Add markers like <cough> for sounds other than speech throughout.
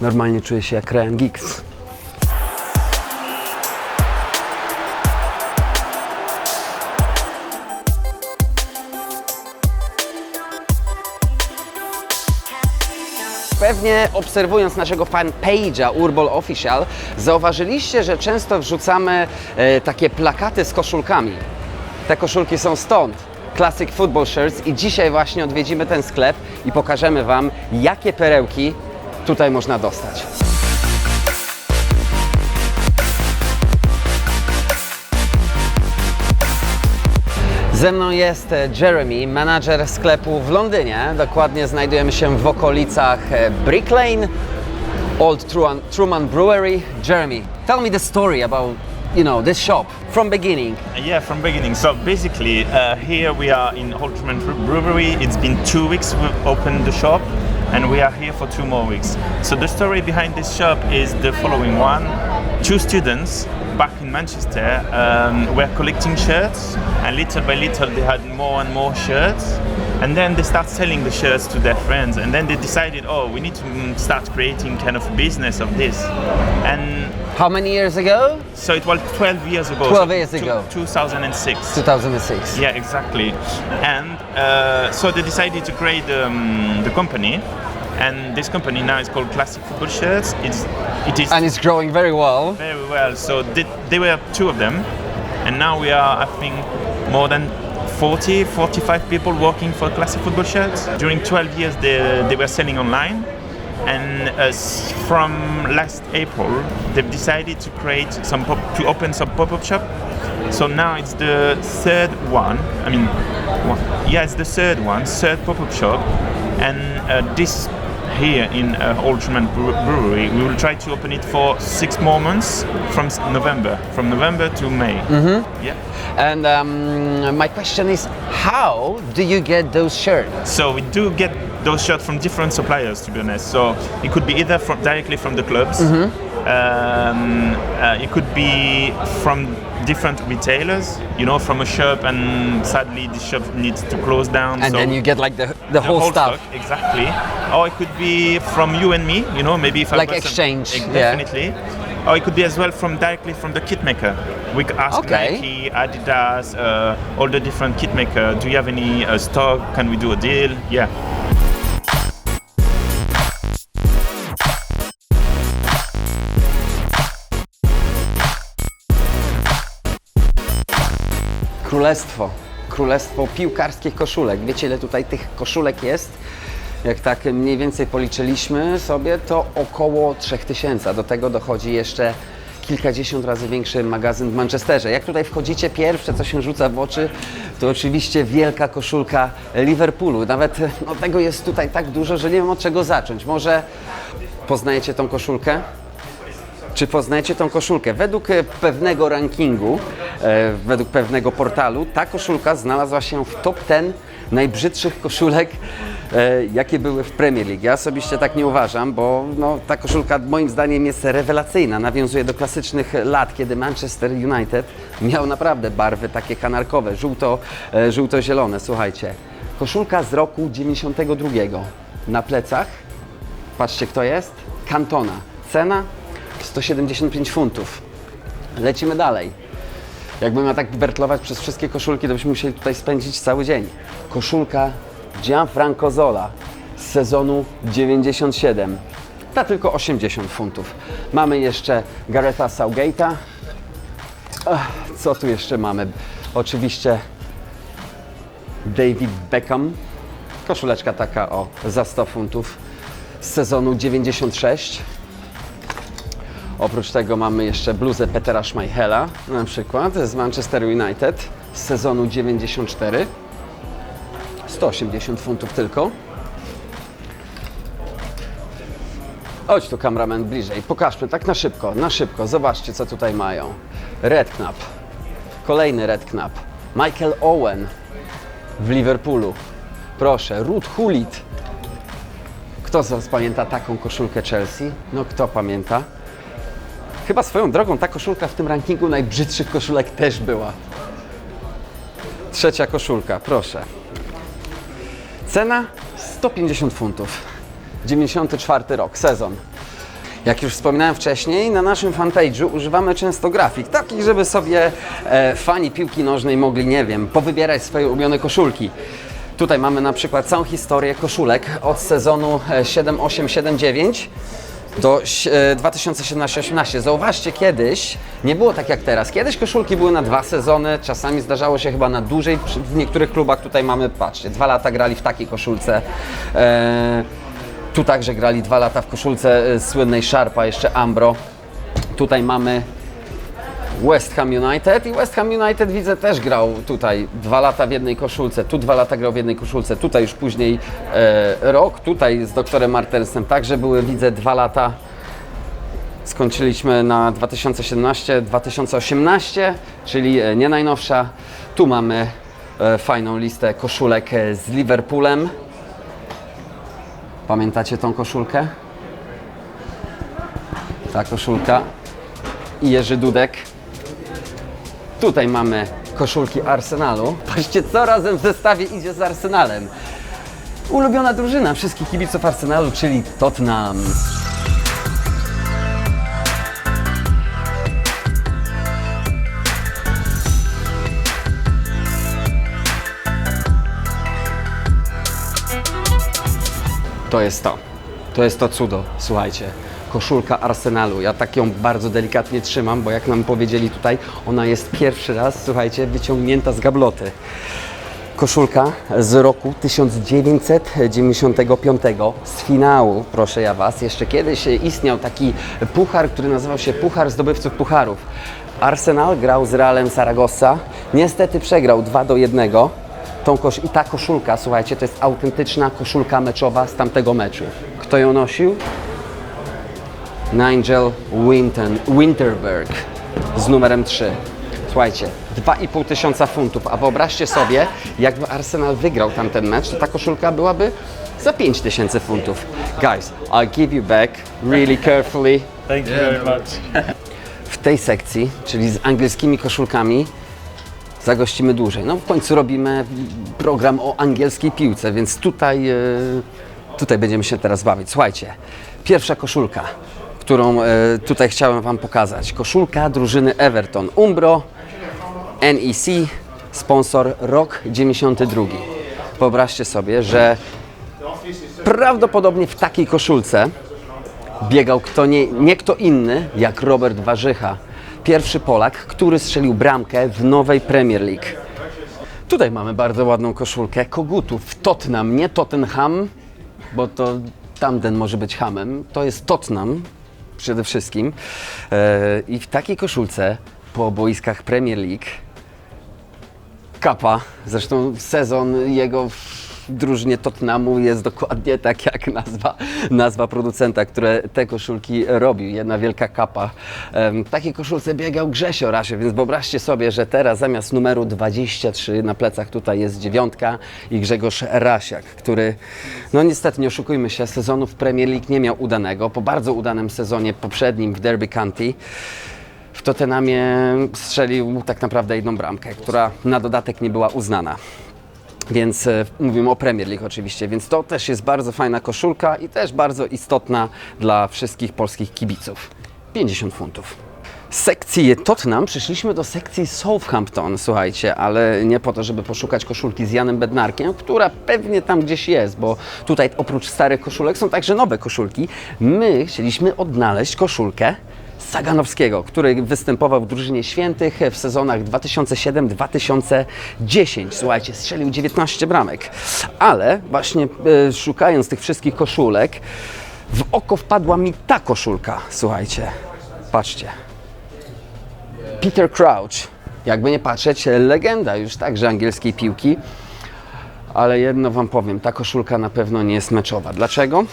Normalnie czuję się jak Ryan Giggs. Pewnie obserwując naszego fanpage'a Urbol Official, zauważyliście, że często wrzucamy e, takie plakaty z koszulkami. Te koszulki są stąd. Classic Football Shirts i dzisiaj właśnie odwiedzimy ten sklep i pokażemy Wam, jakie perełki tutaj można dostać. Ze mną jest e, Jeremy, menadżer sklepu w Londynie. Dokładnie znajdujemy się w okolicach e, Brick Lane, Old Truman, Truman Brewery. Jeremy, tell me the story about, you know, this shop from beginning. Yeah, from beginning. So basically, uh, here we are in Holtman Brewery. It's been two weeks we've opened the shop, and we are here for two more weeks. So the story behind this shop is the following one: two students back in Manchester um, were collecting shirts, and little by little they had more and more shirts. And then they start selling the shirts to their friends, and then they decided, oh, we need to start creating kind of business of this. And How many years ago? so it was 12 years ago. 12 years two- ago. 2006. 2006. Yeah, exactly. And uh, so they decided to create um, the company, and this company now is called Classic Football Shirts. It's it is And it's growing very well. very well. So they, they were two of them, and now we are I think more than 40, 45 people working for Classic Football Shirts. During 12 years, they, they were selling online. And uh, from last April, they've decided to create some pop, to open some pop-up shop. So now it's the third one. I mean, one, yeah, it's the third one, third pop-up shop, and uh, this here in uh, Ultraman Bre- Brewery, we will try to open it for six more months from November, from November to May. Mm-hmm. Yeah. And um, my question is, how do you get those shirts? So we do get those shirts from different suppliers, to be honest. So it could be either from directly from the clubs. Um, uh, it could be from different retailers, you know, from a shop, and sadly the shop needs to close down. And so then you get like the, the, the whole, stuff. stock, exactly. Or it could be from you and me, you know, maybe if I Like some- exchange, yeah. definitely. Or it could be as well from directly from the kit maker. We ask Okay. Nike, Adidas, uh, all the different kit maker. Do you have any uh, stock? Can we do a deal? Yeah. Królestwo. Królestwo piłkarskich koszulek. Wiecie, ile tutaj tych koszulek jest? Jak tak mniej więcej policzyliśmy sobie, to około 3000. A do tego dochodzi jeszcze kilkadziesiąt razy większy magazyn w Manchesterze. Jak tutaj wchodzicie, pierwsze co się rzuca w oczy, to oczywiście wielka koszulka Liverpoolu. Nawet no, tego jest tutaj tak dużo, że nie wiem od czego zacząć. Może poznajecie tą koszulkę? Czy poznajecie tą koszulkę? Według pewnego rankingu, według pewnego portalu, ta koszulka znalazła się w top 10 najbrzydszych koszulek, e, jakie były w Premier League. Ja osobiście tak nie uważam, bo no, ta koszulka moim zdaniem jest rewelacyjna. Nawiązuje do klasycznych lat, kiedy Manchester United miał naprawdę barwy takie kanarkowe, żółto, e, żółto-zielone. Słuchajcie, koszulka z roku 92. Na plecach Patrzcie, kto jest? Cantona. Cena 175 funtów. Lecimy dalej. Jakbym miał tak wertlować przez wszystkie koszulki, to byśmy musieli tutaj spędzić cały dzień. Koszulka Gianfranco Zola z sezonu 97. Ta tylko 80 funtów. Mamy jeszcze Garetha Southgate'a. Ach, Co tu jeszcze mamy? Oczywiście David Beckham. Koszuleczka taka o za 100 funtów z sezonu 96. Oprócz tego mamy jeszcze bluzę Petera Schmeichela, na przykład z Manchester United z sezonu 94. 180 funtów tylko. Chodź tu kameraman bliżej, pokażmy tak na szybko, na szybko, zobaczcie co tutaj mają. Redknapp, kolejny Redknapp, Michael Owen w Liverpoolu, proszę, Ruth Hulit. Kto z Was pamięta taką koszulkę Chelsea? No kto pamięta? Chyba swoją drogą ta koszulka w tym rankingu najbrzydszych koszulek też była. Trzecia koszulka, proszę. Cena 150 funtów. 94 rok, sezon. Jak już wspominałem wcześniej, na naszym fanpage'u używamy często grafik, takich, żeby sobie e, fani piłki nożnej mogli, nie wiem, powybierać swoje ulubione koszulki. Tutaj mamy na przykład całą historię koszulek od sezonu e, 7-8-7-9 do e, 2017-18. Zauważcie, kiedyś nie było tak jak teraz. Kiedyś koszulki były na dwa sezony, czasami zdarzało się chyba na dłużej. W niektórych klubach tutaj mamy, patrzcie, dwa lata grali w takiej koszulce. E, tu także grali dwa lata w koszulce e, słynnej Sharpa, jeszcze Ambro. Tutaj mamy West Ham United i West Ham United widzę też grał tutaj dwa lata w jednej koszulce, tu dwa lata grał w jednej koszulce, tutaj już później e, rok, tutaj z doktorem Martensem także były widzę dwa lata. Skończyliśmy na 2017-2018, czyli e, nie najnowsza. Tu mamy e, fajną listę koszulek e, z Liverpoolem. Pamiętacie tą koszulkę? Ta koszulka Jerzy Dudek. Tutaj mamy koszulki Arsenalu. Patrzcie, co razem w zestawie idzie z Arsenalem. Ulubiona drużyna wszystkich kibiców Arsenalu, czyli Tottenham. To jest to. To jest to cudo, słuchajcie. Koszulka Arsenalu. Ja tak ją bardzo delikatnie trzymam, bo jak nam powiedzieli tutaj, ona jest pierwszy raz, słuchajcie, wyciągnięta z gabloty. Koszulka z roku 1995 z finału, proszę ja Was. Jeszcze kiedyś istniał taki puchar, który nazywał się Puchar Zdobywców Pucharów. Arsenal grał z Realem Saragossa. Niestety przegrał 2 do 1. Tą kosz... I ta koszulka, słuchajcie, to jest autentyczna koszulka meczowa z tamtego meczu. Kto ją nosił? Nigel Winton, Winterberg z numerem 3. Słuchajcie, 2,5 tysiąca funtów, a wyobraźcie sobie, jakby Arsenal wygrał tamten mecz, to ta koszulka byłaby za 5 tysięcy funtów. Guys, I'll give you back really carefully. Thank you very much. W tej sekcji, czyli z angielskimi koszulkami, zagościmy dłużej. No w końcu robimy program o angielskiej piłce, więc tutaj, e, tutaj będziemy się teraz bawić. Słuchajcie, pierwsza koszulka, którą e, tutaj chciałem Wam pokazać. Koszulka drużyny Everton. Umbro, NEC, sponsor rok 92. Wyobraźcie sobie, że prawdopodobnie w takiej koszulce biegał kto nie, nie kto inny jak Robert Warzycha. Pierwszy Polak, który strzelił bramkę w nowej Premier League. Tutaj mamy bardzo ładną koszulkę kogutów. Tottenham, nie Tottenham, bo to tamten może być hamem. To jest Tottenham przede wszystkim. E, I w takiej koszulce po boiskach Premier League Kapa, zresztą sezon jego w drużynie Tottenhamu jest dokładnie tak jak nazwa, nazwa producenta, które te koszulki robił. Jedna wielka kapa. W takiej koszulce biegał Grzesio Rasie, więc wyobraźcie sobie, że teraz zamiast numeru 23 na plecach tutaj jest dziewiątka i Grzegorz Rasiak, który, no niestety nie oszukujmy się, sezonu w Premier League nie miał udanego. Po bardzo udanym sezonie poprzednim w Derby County w Tottenhamie strzelił tak naprawdę jedną bramkę, która na dodatek nie była uznana. Więc e, mówimy o Premier League oczywiście, więc to też jest bardzo fajna koszulka i też bardzo istotna dla wszystkich polskich kibiców. 50 funtów. Sekcji Tottenham przeszliśmy do sekcji Southampton, słuchajcie, ale nie po to, żeby poszukać koszulki z Janem Bednarkiem, która pewnie tam gdzieś jest, bo tutaj oprócz starych koszulek są także nowe koszulki. My chcieliśmy odnaleźć koszulkę Saganowskiego, który występował w drużynie świętych w sezonach 2007-2010. Słuchajcie, strzelił 19 bramek. Ale właśnie e, szukając tych wszystkich koszulek, w oko wpadła mi ta koszulka. Słuchajcie, patrzcie. Peter Crouch, jakby nie patrzeć, legenda już także angielskiej piłki. Ale jedno Wam powiem, ta koszulka na pewno nie jest meczowa. Dlaczego?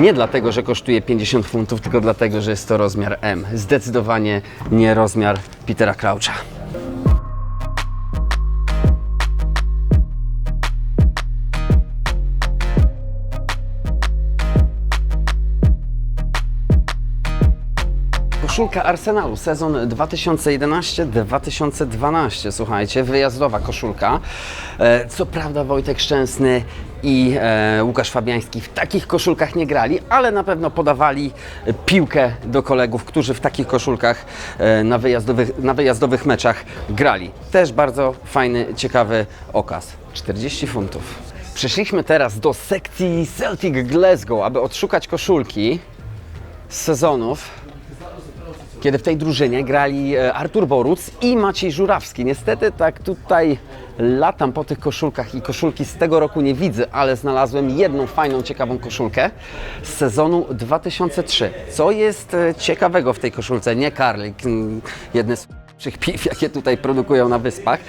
Nie dlatego, że kosztuje 50 funtów, tylko dlatego, że jest to rozmiar M. Zdecydowanie nie rozmiar Petera Croucha. Koszulka Arsenalu, sezon 2011-2012, słuchajcie, wyjazdowa koszulka. E, Co prawda Wojtek Szczęsny i e, Łukasz Fabiański w takich koszulkach nie grali, ale na pewno podawali piłkę do kolegów, którzy w takich koszulkach e, na wyjazdowych, na wyjazdowych meczach grali. Też bardzo fajny, ciekawy okaz. 40 funtów. Przeszliśmy teraz do sekcji Celtic Glasgow, aby odszukać koszulki z sezonów, kiedy w tej drużynie grali e, Artur Boruc i Maciej Żurawski. Niestety tak tutaj latam po tych koszulkach i koszulki z tego roku nie widzę, ale znalazłem jedną fajną, ciekawą koszulkę z sezonu 2003. Co jest e, ciekawego w tej koszulce? Nie Karlik, mm, jedne z najlepszych <laughs> piw, jakie tutaj produkują na wyspach.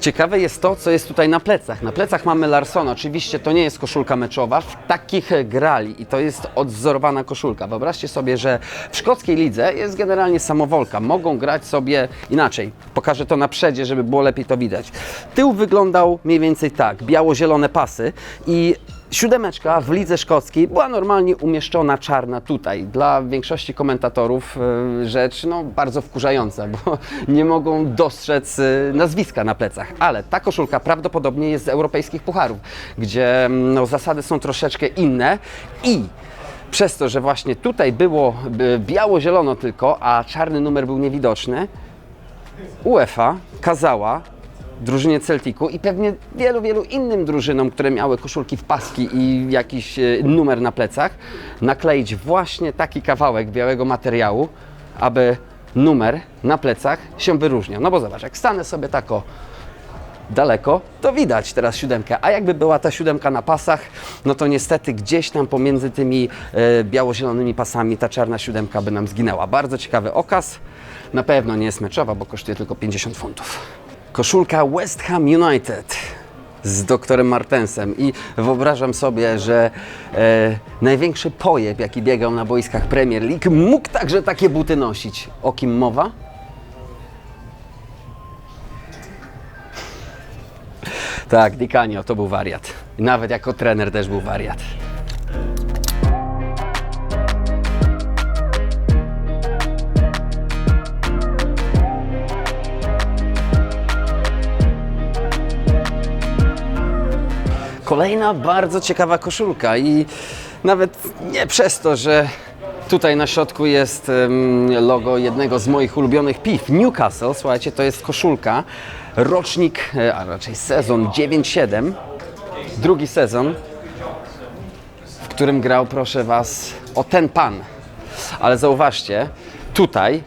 Ciekawe jest to, co jest tutaj na plecach. Na plecach mamy Larsona. Oczywiście to nie jest koszulka meczowa. W takich grali i to jest odzorowana koszulka. Wyobraźcie sobie, że w szkockiej lidze jest generalnie samowolka. Mogą grać sobie inaczej. Pokażę to na przedzie, żeby było lepiej to widać. Tył wyglądał mniej więcej tak. Biało-zielone pasy i Siódemeczka w lidze szkockiej była normalnie umieszczona czarna tutaj. Dla większości komentatorów e, rzecz no, bardzo wkurzająca, bo <laughs> nie mogą dostrzec e, nazwiska na plecach. Ale ta koszulka prawdopodobnie jest z europejskich pucharów, gdzie mm, no, zasady są troszeczkę inne i przez to, że właśnie tutaj było biało-zielono tylko, a czarny numer był niewidoczny, UEFA kazała drużynie Celticu i pewnie wielu, wielu innym drużynom, które miały koszulki w paski i jakiś e, numer na plecach, nakleić właśnie taki kawałek białego materiału, aby numer na plecach się wyróżniał. No bo zobacz, jak stanę sobie tako daleko, to widać teraz siódemkę. A jakby była ta siódemka na pasach, no to niestety gdzieś tam pomiędzy tymi e, biało-zielonymi pasami ta czarna siódemka by nam zginęła. Bardzo ciekawy okaz. Na pewno nie jest meczowa, bo kosztuje tylko 50 funtów. Koszulka West Ham United z doktorem Martensem i wyobrażam sobie, że e, największy pojeb, jaki biegał na boiskach Premier League, mógł także takie buty nosić. O kim mowa? Tak, Di Canio to był wariat. Nawet jako trener też był wariat. Kolejna bardzo ciekawa koszulka i nawet nie przez to, że tutaj na środku jest logo jednego z moich ulubionych piw, Newcastle. Słuchajcie, to jest koszulka, rocznik, e, a raczej sezon 9-7, drugi sezon, w którym grał, proszę Was, o ten pan. Ale zauważcie, tutaj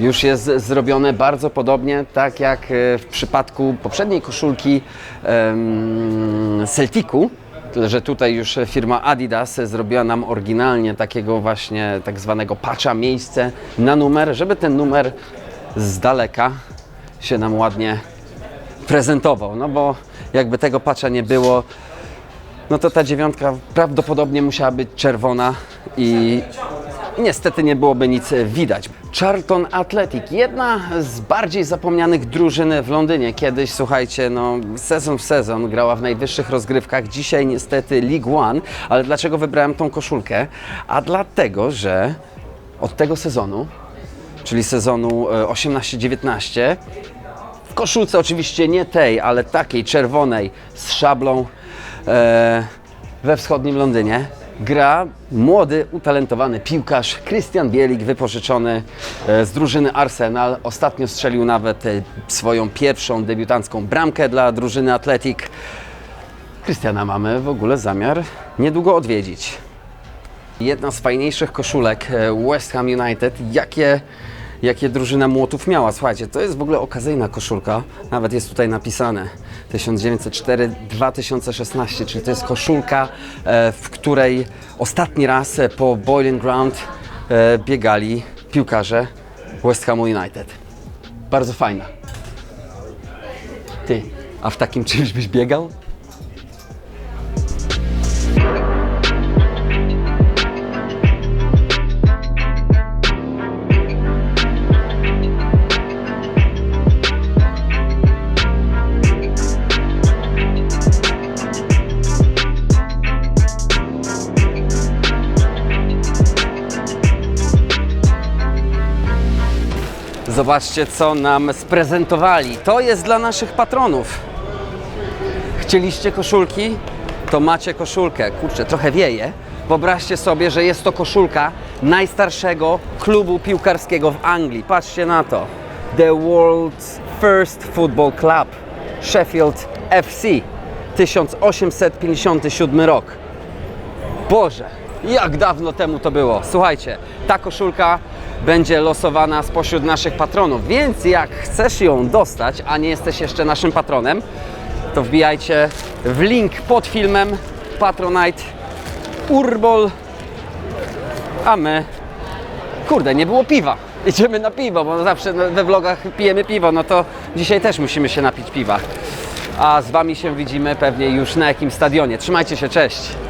już jest zrobione bardzo podobnie, tak jak e, w przypadku poprzedniej koszulki Celticu. Tyle, że tutaj już firma Adidas zrobiła nam oryginalnie takiego właśnie tak zwanego patcha, miejsce na numer, żeby ten numer z daleka się nam ładnie prezentował. No bo jakby tego patcha nie było, no to ta dziewiątka prawdopodobnie musiała być czerwona i niestety nie byłoby nic widać. Charlton Athletic, jedna z bardziej zapomnianych drużyn w Londynie. Kiedyś, słuchajcie, no sezon w sezon grała w najwyższych rozgrywkach, dzisiaj niestety League One, ale dlaczego wybrałem tą koszulkę? A dlatego, że od tego sezonu, czyli sezonu e, 18-19, w koszulce oczywiście nie tej, ale takiej czerwonej z szablą e, we wschodnim Londynie gra młody, utalentowany piłkarz Christian Bielik, wypożyczony e, z drużyny Arsenal. Ostatnio strzelił nawet e, swoją pierwszą debiutancką bramkę dla drużyny Athletic. Christiana mamy w ogóle zamiar niedługo odwiedzić. Jedna z fajniejszych koszulek e, West Ham United, jakie, jakie drużyna Młotów miała. Słuchajcie, to jest w ogóle okazyjna koszulka, nawet jest tutaj napisane 1904-2016, czyli to jest koszulka, e, w której ostatni raz e, po Boiling Ground e, biegali piłkarze West Hamu United. Bardzo fajna. Ty, a w takim czymś byś biegał? Zobaczcie, co nam sprezentowali. To jest dla naszych patronów. Chcieliście koszulki? To macie koszulkę. Kurczę, trochę wieje. Wyobraźcie sobie, że jest to koszulka najstarszego klubu piłkarskiego w Anglii. Patrzcie na to. The World's First Football Club. Sheffield FC. 1857 rok. Boże, jak dawno temu to było. Słuchajcie, ta koszulka będzie losowana spośród naszych patronów, więc jak chcesz ją dostać, a nie jesteś jeszcze naszym patronem, to wbijajcie w link pod filmem Patronite Urbol, a my, kurde, nie było piwa. <laughs> Idziemy na piwo, bo zawsze we vlogach pijemy piwo, no to dzisiaj też musimy się napić piwa. A z Wami się widzimy pewnie już na jakim stadionie. Trzymajcie się, cześć!